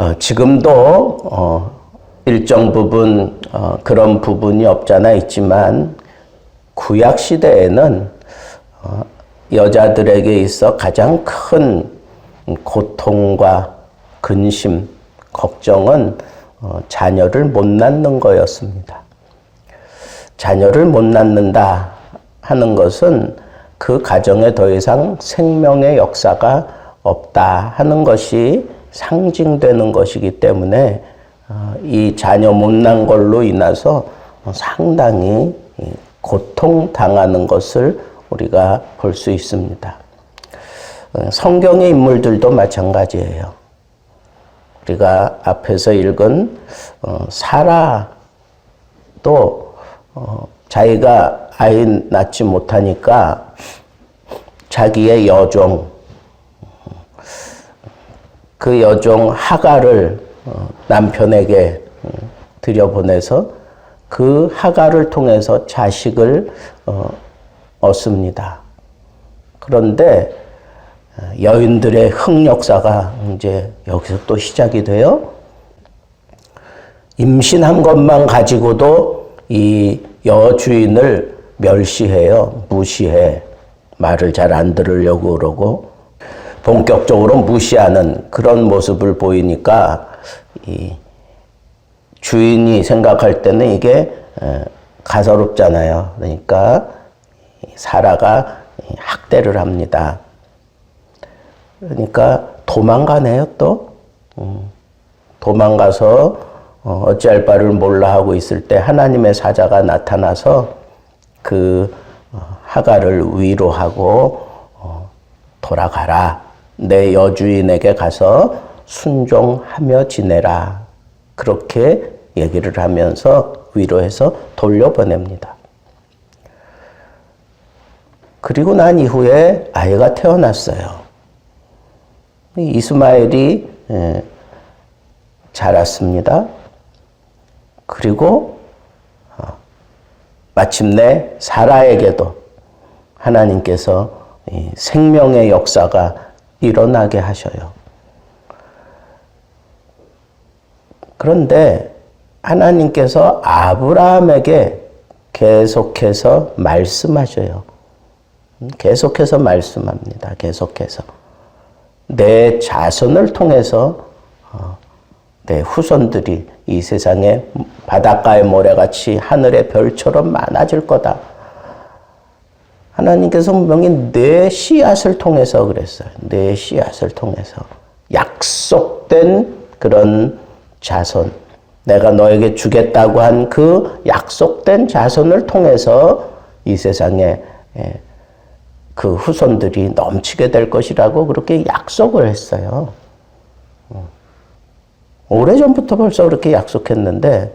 어, 지금도 어, 일정 부분 어, 그런 부분이 없잖아 있지만 구약 시대에는 어, 여자들에게 있어 가장 큰 고통과 근심, 걱정은 어, 자녀를 못 낳는 거였습니다. 자녀를 못 낳는다 하는 것은 그 가정에 더 이상 생명의 역사가 없다 하는 것이 상징되는 것이기 때문에 어, 이 자녀 못 낳은 걸로 인해서 상당히 고통 당하는 것을 우리가 볼 수 있습니다. 어, 성경의 인물들도 마찬가지예요. 우리가 앞에서 읽은 어, 사라도 자기가 아이 낳지 못하니까 자기의 여종 그 여종 하가를 어, 남편에게 어, 들여보내서 그 하가를 통해서 자식을 어, 얻습니다. 그런데 여인들의 흑역사가 이제 여기서 또 시작이 돼요. 임신한 것만 가지고도 이 여주인을 멸시해요. 무시해. 말을 잘 안 들으려고 그러고 본격적으로 무시하는 그런 모습을 보이니까 이 주인이 생각할 때는 이게 가소롭잖아요. 그러니까 사라가 학대를 합니다. 그러니까 도망가네요 또. 음, 도망가서 어, 어찌할 바를 몰라 하고 있을 때 하나님의 사자가 나타나서 그 어, 하가를 위로하고 어, 돌아가라. 내 여주인에게 가서 순종하며 지내라. 그렇게 얘기를 하면서 위로해서 돌려보냅니다. 그리고 난 이후에 아이가 태어났어요. 이스마엘이 예, 자랐습니다. 그리고 어, 마침내 사라에게도 하나님께서 생명의 역사가 일어나게 하셔요. 그런데 하나님께서 아브라함에게 계속해서 말씀하셔요. 계속해서 말씀합니다. 계속해서. 내 자손을 통해서 어, 내 후손들이 이 세상에 바닷가의 모래같이 하늘의 별처럼 많아질 거다. 하나님께서 분명히 내 씨앗을 통해서 그랬어요. 내 씨앗을 통해서. 약속된 그런 자손. 내가 너에게 주겠다고 한 그 약속된 자손을 통해서 이 세상에 예, 그 후손들이 넘치게 될 것이라고 그렇게 약속을 했어요. 어. 오래전부터 벌써 그렇게 약속했는데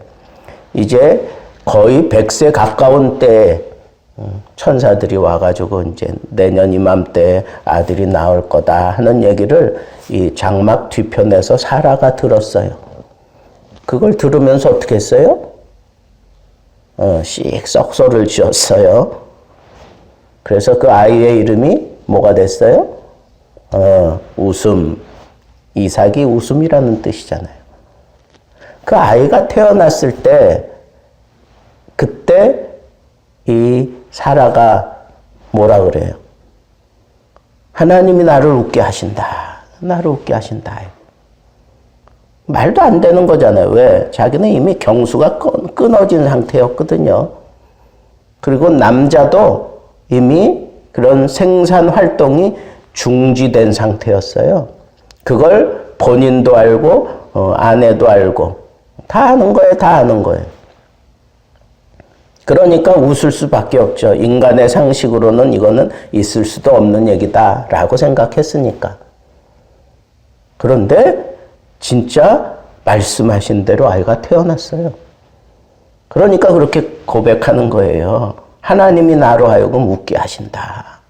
이제 거의 100세 가까운 때에 어, 천사들이 와가지고 이제 내년 이맘때 아들이 나올 거다 하는 얘기를 이 장막 뒤편에서 사라가 들었어요. 그걸 들으면서 어떻게 했어요? 어, 씩 썩소를 지었어요. 그래서 그 아이의 이름이 뭐가 됐어요? 어, 웃음. 이삭이 웃음이라는 뜻이잖아요. 그 아이가 태어났을 때, 그때 이 사라가 뭐라 그래요? 하나님이 나를 웃게 하신다. 나를 웃게 하신다. 말도 안 되는 거잖아요. 왜? 자기는 이미 경수가 끊어진 상태였거든요. 그리고 남자도 이미 그런 생산 활동이 중지된 상태였어요. 그걸 본인도 알고 어, 아내도 알고 다 아는 거예요. 다 아는 거예요. 그러니까 웃을 수밖에 없죠. 인간의 상식으로는 이거는 있을 수도 없는 얘기다라고 생각했으니까. 그런데 진짜 말씀하신 대로 아이가 태어났어요. 그러니까 그렇게 고백하는 거예요. 하나님이 나로 하여금 웃게 하신다.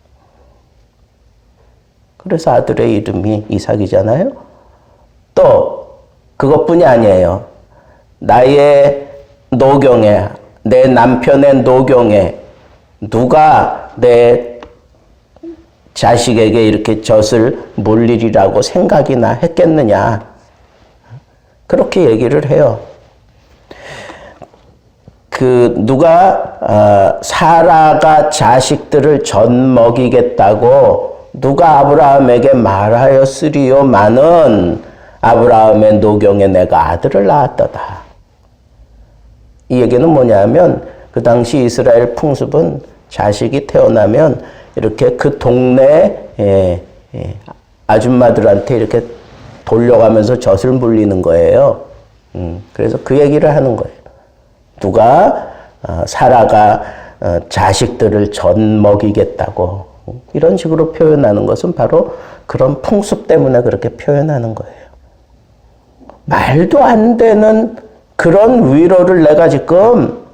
그래서 아들의 이름이 이삭이잖아요. 또 그것뿐이 아니에요. 나의 노경에 내 남편의 노경에 누가 내 자식에게 이렇게 젖을 물리리라고 생각이나 했겠느냐. 그렇게 얘기를 해요. 그 누가 어, 사라가 자식들을 전 먹이겠다고 누가 아브라함에게 말하였으리요마는 아브라함의 노경에 내가 아들을 낳았다다. 이 얘기는 뭐냐면 그 당시 이스라엘 풍습은 자식이 태어나면 이렇게 그 동네 예, 예, 아줌마들한테 이렇게 돌려가면서 젖을 물리는 거예요. 음, 그래서 그 얘기를 하는 거예요. 누가 어, 사라가 어, 자식들을 전 먹이겠다고 이런 식으로 표현하는 것은 바로 그런 풍습 때문에 그렇게 표현하는 거예요. 말도 안 되는 그런 위로를 내가 지금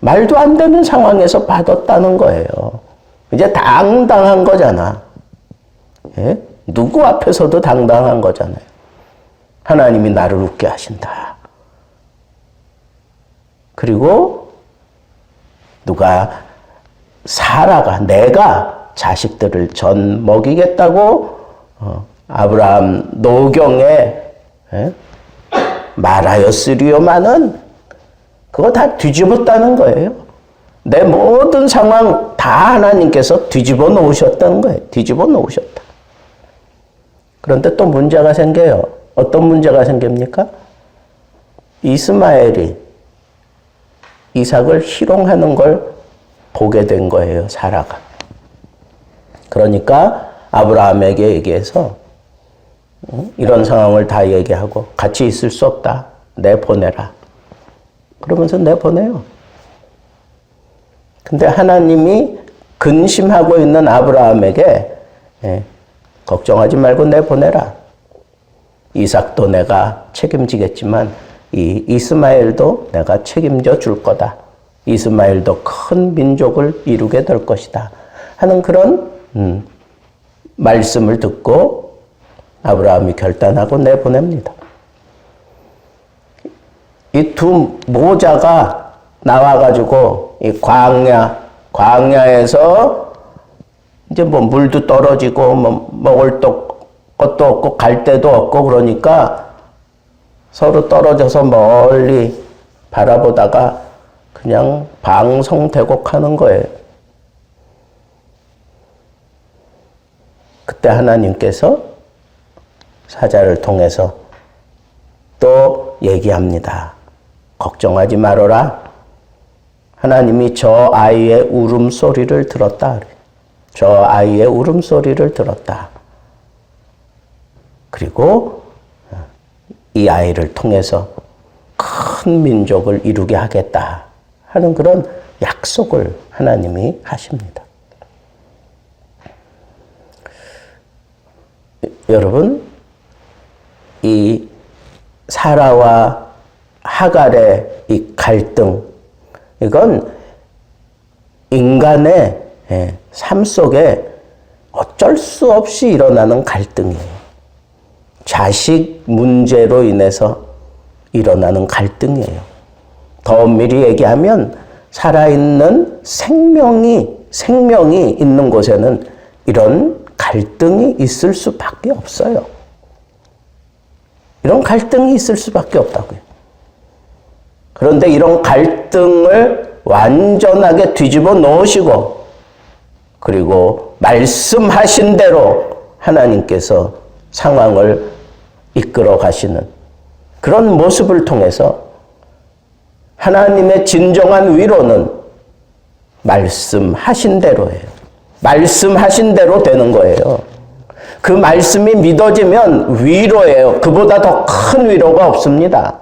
말도 안 되는 상황에서 받았다는 거예요. 이제 당당한 거잖아. 예? 누구 앞에서도 당당한 거잖아요. 하나님이 나를 웃게 하신다. 그리고 누가 사라가 내가 자식들을 전 먹이겠다고 어, 아브라함 노경에 예? 말하였으리요마는 그거 다 뒤집었다는 거예요. 내 모든 상황 다 하나님께서 뒤집어 놓으셨다는 거예요. 뒤집어 놓으셨다. 그런데 또 문제가 생겨요. 어떤 문제가 생깁니까? 이스마엘이 이삭을 희롱하는 걸 보게 된 거예요, 사라가. 그러니까 아브라함에게 얘기해서 이런 상황을 다 얘기하고 같이 있을 수 없다. 내보내라. 그러면서 내보내요. 근데 하나님이 근심하고 있는 아브라함에게 예, 걱정하지 말고 내보내라. 이삭도 내가 책임지겠지만 이 이스마엘도 내가 책임져 줄 거다. 이스마엘도 큰 민족을 이루게 될 것이다. 하는 그런 음, 말씀을 듣고 아브라함이 결단하고 내보냅니다. 이 두 모자가 나와가지고 이 광야, 광야에서 이제 뭐 물도 떨어지고 뭐 먹을 것도 없고 갈 데도 없고 그러니까 서로 떨어져서 멀리 바라보다가 그냥 방송대곡하는 거예요. 그때 하나님께서 사자를 통해서 또 얘기합니다. 걱정하지 말아라. 하나님이 저 아이의 울음소리를 들었다. 저 아이의 울음소리를 들었다. 그리고 이 아이를 통해서 큰 민족을 이루게 하겠다 하는 그런 약속을 하나님이 하십니다. 여러분, 이 사라와 하갈의 이 갈등, 이건 인간의 예, 삶 속에 어쩔 수 없이 일어나는 갈등이에요. 자식 문제로 인해서 일어나는 갈등이에요. 더 엄밀히 얘기하면 살아있는 생명이, 생명이 있는 곳에는 이런 갈등이 있을 수밖에 없어요. 이런 갈등이 있을 수밖에 없다고요. 그런데 이런 갈등을 완전하게 뒤집어 놓으시고, 그리고 말씀하신 대로 하나님께서 상황을 이끌어 가시는 그런 모습을 통해서 하나님의 진정한 위로는 말씀하신 대로예요. 말씀하신 대로 되는 거예요. 그 말씀이 믿어지면 위로예요. 그보다 더 큰 위로가 없습니다.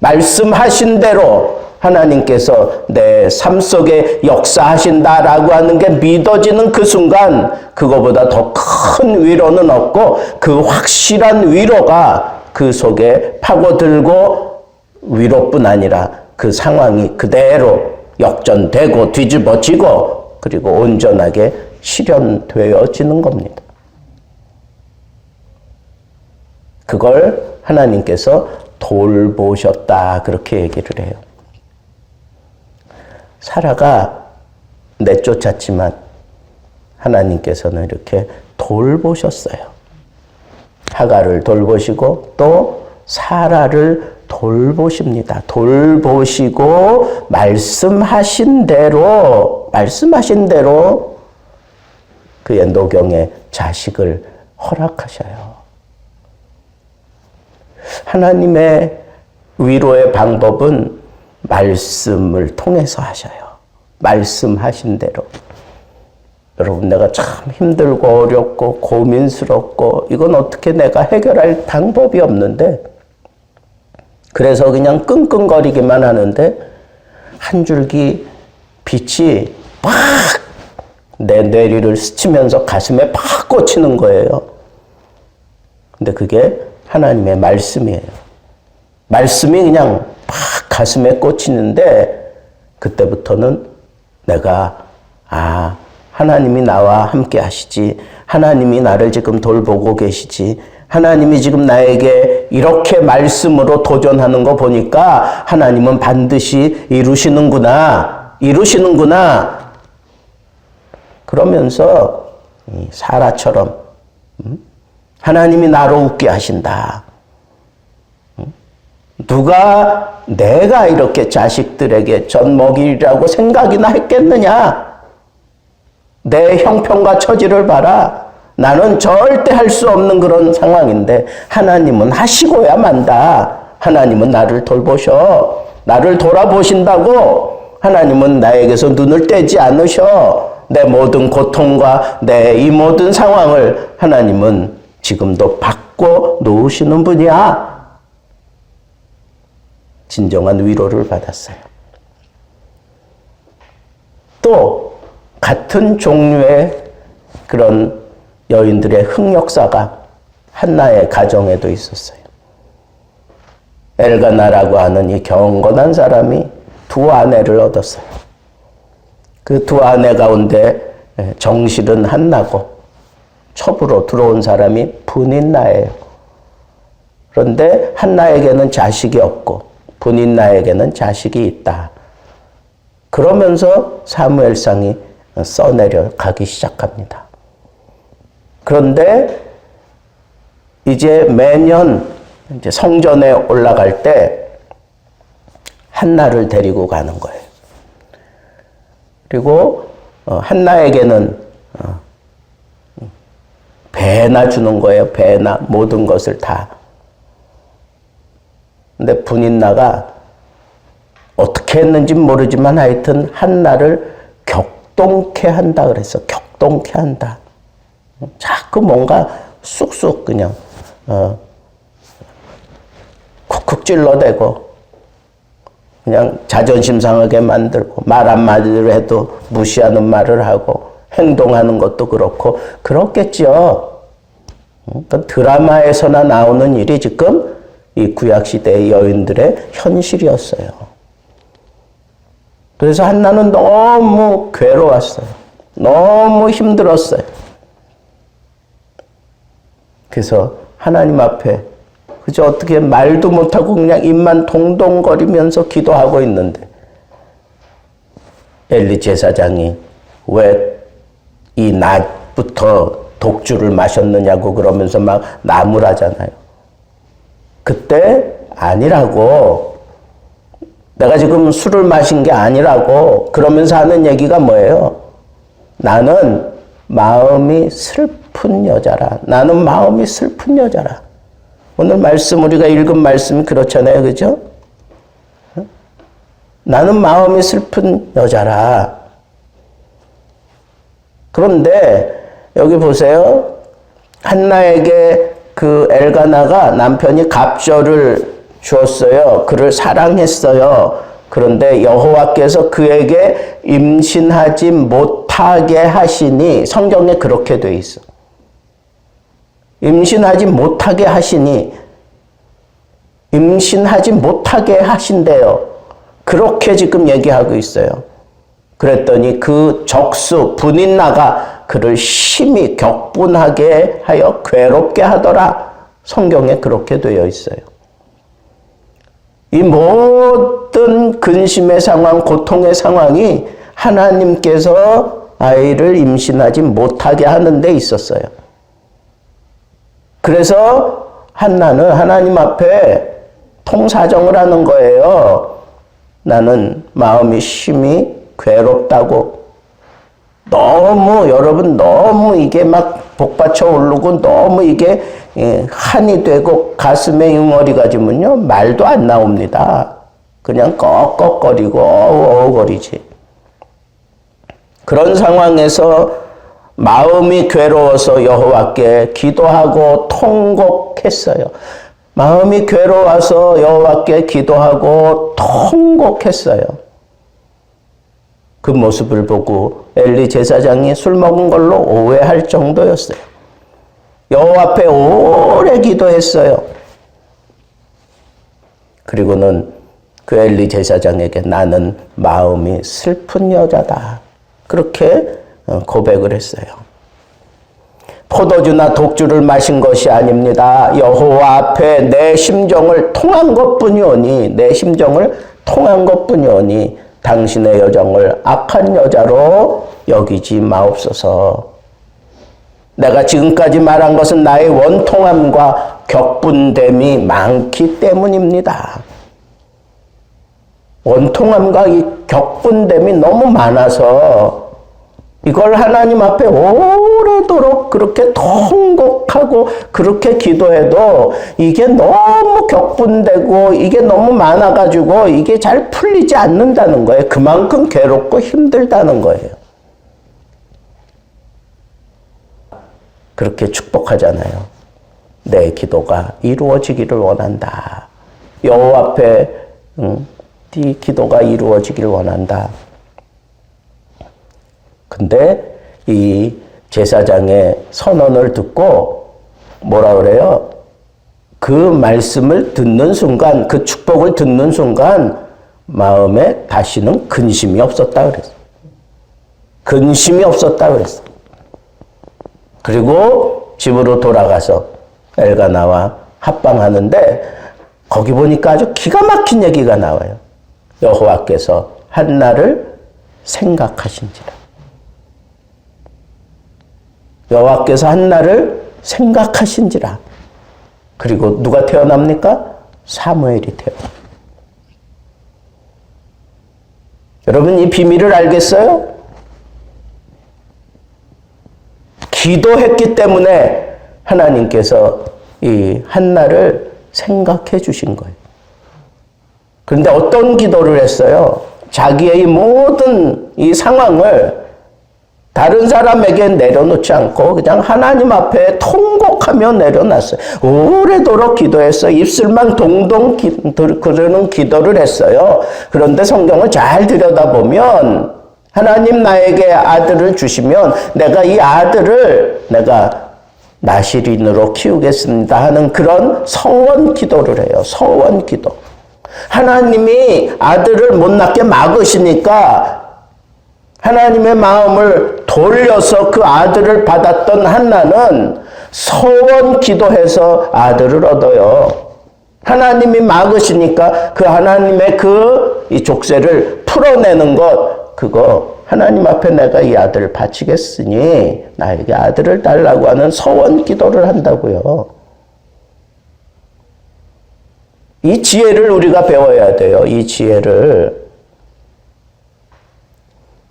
말씀하신 대로 하나님께서 내 삶 속에 역사하신다라고 하는 게 믿어지는 그 순간 그거보다 더 큰 위로는 없고 그 확실한 위로가 그 속에 파고들고 위로뿐 아니라 그 상황이 그대로 역전되고 뒤집어지고 그리고 온전하게 실현되어지는 겁니다. 그걸 하나님께서 돌보셨다. 그렇게 얘기를 해요. 사라가 내쫓았지만 하나님께서는 이렇게 돌보셨어요. 하가를 돌보시고 또 사라를 돌보십니다. 돌보시고 말씀하신 대로 말씀하신 대로 그의 노경의 자식을 허락하셔요. 하나님의 위로의 방법은 말씀을 통해서 하셔요. 말씀하신 대로. 여러분, 내가 참 힘들고 어렵고 고민스럽고 이건 어떻게 내가 해결할 방법이 없는데 그래서 그냥 끙끙거리기만 하는데 한 줄기 빛이 팍 내 뇌리를 스치면서 가슴에 팍 꽂히는 거예요. 근데 그게 하나님의 말씀이에요. 말씀이 그냥 팍 가슴에 꽂히는데 그때부터는 내가 아 하나님이 나와 함께 하시지. 하나님이 나를 지금 돌보고 계시지. 하나님이 지금 나에게 이렇게 말씀으로 도전하는 거 보니까 하나님은 반드시 이루시는구나. 이루시는구나. 그러면서 사라처럼 하나님이 나로 웃게 하신다. 누가 내가 이렇게 자식들에게 젖 먹이라고 생각이나 했겠느냐? 내 형편과 처지를 봐라. 나는 절대 할 수 없는 그런 상황인데 하나님은 하시고야 만다. 하나님은 나를 돌보셔. 나를 돌아보신다고 하나님은 나에게서 눈을 떼지 않으셔. 내 모든 고통과 내 이 모든 상황을 하나님은 지금도 받고 놓으시는 분이야. 진정한 위로를 받았어요. 또 같은 종류의 그런 여인들의 흑역사가 한나의 가정에도 있었어요. 엘가나라고 하는 이 경건한 사람이 두 아내를 얻었어요. 그 두 아내 가운데 정실은 한나고 첩으로 들어온 사람이 분인나예요. 그런데 한나에게는 자식이 없고 분인나에게는 자식이 있다. 그러면서 사무엘상이 써내려 가기 시작합니다. 그런데 이제 매년 이제 성전에 올라갈 때 한나를 데리고 가는 거예요. 그리고 어, 한나에게는 어, 배나 주는 거예요. 배나 모든 것을 다. 근데 분인나가 어떻게 했는지 모르지만 하여튼 한나를 격동케 한다 그랬어. 격동케 한다. 자꾸 뭔가 쑥쑥 그냥 어, 쿡쿡 찔러대고 그냥 자존심 상하게 만들고 말 한마디를 해도 무시하는 말을 하고 행동하는 것도 그렇고 그렇겠죠. 그러니까 드라마에서나 나오는 일이 지금 이 구약시대의 여인들의 현실이었어요. 그래서 한나는 너무 괴로웠어요. 너무 힘들었어요. 그래서 하나님 앞에 그저 어떻게 말도 못하고 그냥 입만 동동거리면서 기도하고 있는데 엘리 제사장이 왜 이 낮부터 독주를 마셨느냐고 그러면서 막 나무라잖아요. 그때 아니라고 내가 지금 술을 마신 게 아니라고 그러면서 하는 얘기가 뭐예요? 나는 마음이 슬픈 여자라. 나는 마음이 슬픈 여자라. 오늘 말씀 우리가 읽은 말씀이 그렇잖아요. 그죠? 나는 마음이 슬픈 여자라. 그런데 여기 보세요. 한나에게 그 엘가나가 남편이 갑절을 주었어요. 그를 사랑했어요. 그런데 여호와께서 그에게 임신하지 못하게 하시니 성경에 그렇게 돼 있어. 임신하지 못하게 하시니 임신하지 못하게 하신대요. 그렇게 지금 얘기하고 있어요. 그랬더니 그 적수 분인나가 그를 심히 격분하게 하여 괴롭게 하더라. 성경에 그렇게 되어 있어요. 이 모든 근심의 상황, 고통의 상황이 하나님께서 아이를 임신하지 못하게 하는 데 있었어요. 그래서 한나는 하나님 앞에 통사정을 하는 거예요. 나는 마음이 심히 괴롭다고. 너무, 여러분, 너무 이게 막 복받쳐 오르고 너무 이게 예, 한이 되고 가슴에 융어리가 지면요, 말도 안 나옵니다. 그냥 꺽꺽거리고 어우어우거리지. 그런 상황에서 마음이 괴로워서 여호와께 기도하고 통곡했어요. 마음이 괴로워서 여호와께 기도하고 통곡했어요. 그 모습을 보고 엘리 제사장이 술 먹은 걸로 오해할 정도였어요. 여호와 앞에 오래 기도했어요. 그리고는 그 엘리 제사장에게 나는 마음이 슬픈 여자다. 그렇게 어, 고백을 했어요. 포도주나 독주를 마신 것이 아닙니다. 여호와 앞에 내 심정을 통한 것뿐이오니 내 심정을 통한 것뿐이오니 당신의 여정을 악한 여자로 여기지 마옵소서. 내가 지금까지 말한 것은 나의 원통함과 격분됨이 많기 때문입니다. 원통함과 이 격분됨이 너무 많아서 이걸 하나님 앞에 오래도록 그렇게 통곡하고 그렇게 기도해도 이게 너무 격분되고 이게 너무 많아가지고 이게 잘 풀리지 않는다는 거예요. 그만큼 괴롭고 힘들다는 거예요. 그렇게 축복하잖아요. 내 기도가 이루어지기를 원한다. 여호와 앞에 응, 네 기도가 이루어지기를 원한다. 근데 이 제사장의 선언을 듣고 뭐라 그래요? 그 말씀을 듣는 순간, 그 축복을 듣는 순간 마음에 다시는 근심이 없었다 그랬어. 근심이 없었다 그랬어. 그리고 집으로 돌아가서 엘가나와 합방하는데 거기 보니까 아주 기가 막힌 얘기가 나와요. 여호와께서 한나를 생각하신지라. 여호와께서 한나를 생각하신지라. 그리고 누가 태어납니까? 사무엘이 태어. 여러분 이 비밀을 알겠어요? 기도했기 때문에 하나님께서 이 한나를 생각해 주신 거예요. 그런데 어떤 기도를 했어요? 자기의 모든 이 상황을 다른 사람에게 내려놓지 않고 그냥 하나님 앞에 통곡하며 내려놨어요. 오래도록 기도했어. 입술만 동동 기, 그러는 기도를 했어요. 그런데 성경을 잘 들여다보면 하나님 나에게 아들을 주시면 내가 이 아들을 내가 나시린으로 키우겠습니다 하는 그런 서원 기도를 해요. 서원 기도. 하나님이 아들을 못 낳게 막으시니까 하나님의 마음을 돌려서 그 아들을 받았던 한나는 서원 기도해서 아들을 얻어요. 하나님이 막으시니까 그 하나님의 그 이 족쇄를 풀어내는 것, 그거 하나님 앞에 내가 이 아들을 바치겠으니 나에게 아들을 달라고 하는 서원 기도를 한다고요. 이 지혜를 우리가 배워야 돼요. 이 지혜를.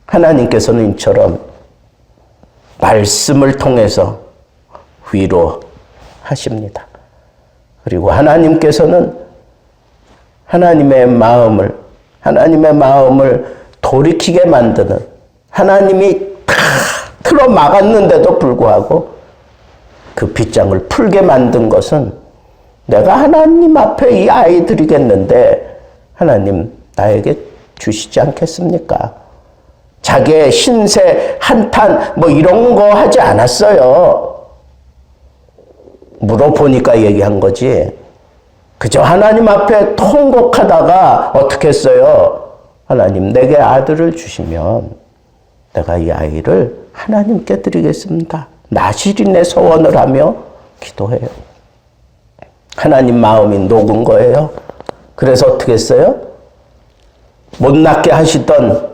하나님께서는 이처럼 말씀을 통해서 위로하십니다. 그리고 하나님께서는 하나님의 마음을, 하나님의 마음을 돌이키게 만드는 하나님이 다 틀어 막았는데도 불구하고 그 빗장을 풀게 만든 것은 내가 하나님 앞에 이 아이 드리겠는데 하나님 나에게 주시지 않겠습니까? 자기의 신세, 한탄, 뭐 이런 거 하지 않았어요. 물어보니까 얘기한 거지. 그저 하나님 앞에 통곡하다가 어떻게 했어요? 하나님, 내게 아들을 주시면 내가 이 아이를 하나님께 드리겠습니다. 나시린의 소원을 하며 기도해요. 하나님 마음이 녹은 거예요. 그래서 어떻게 했어요? 못 낳게 하시던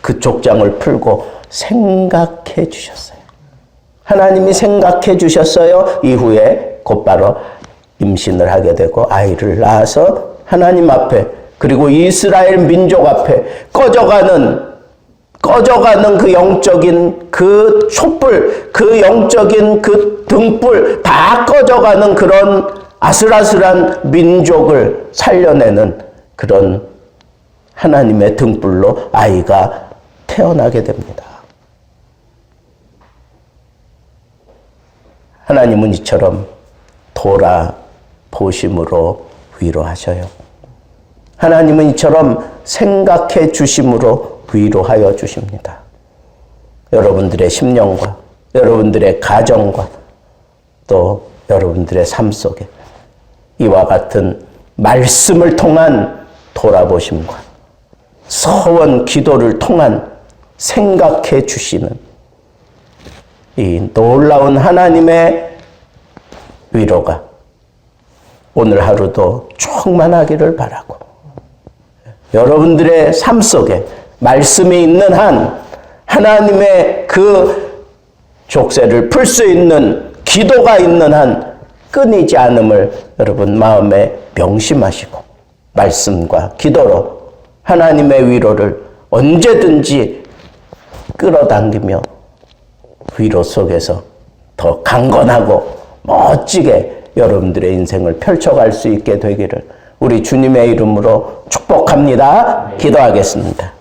그 족장을 풀고 생각해 주셨어요. 하나님이 생각해 주셨어요. 이후에 곧바로 임신을 하게 되고 아이를 낳아서 하나님 앞에 그리고 이스라엘 민족 앞에 꺼져가는 꺼져가는 그 영적인 그 촛불, 그 영적인 그 등불 다 꺼져가는 그런 아슬아슬한 민족을 살려내는 그런 하나님의 등불로 아이가 태어나게 됩니다. 하나님은 이처럼 돌아 보심으로 위로하셔요. 하나님은 이처럼 생각해 주심으로 위로하여 주십니다. 여러분들의 심령과 여러분들의 가정과 또 여러분들의 삶 속에 이와 같은 말씀을 통한 돌아보심과 서원 기도를 통한 생각해 주시는 이 놀라운 하나님의 위로가 오늘 하루도 충만하기를 바라고 여러분들의 삶 속에 말씀이 있는 한 하나님의 그 족쇄를 풀 수 있는 기도가 있는 한 끊이지 않음을 여러분 마음에 명심하시고 말씀과 기도로 하나님의 위로를 언제든지 끌어당기며 위로 속에서 더 강건하고 멋지게 여러분들의 인생을 펼쳐갈 수 있게 되기를 우리 주님의 이름으로 축복합니다. 기도하겠습니다.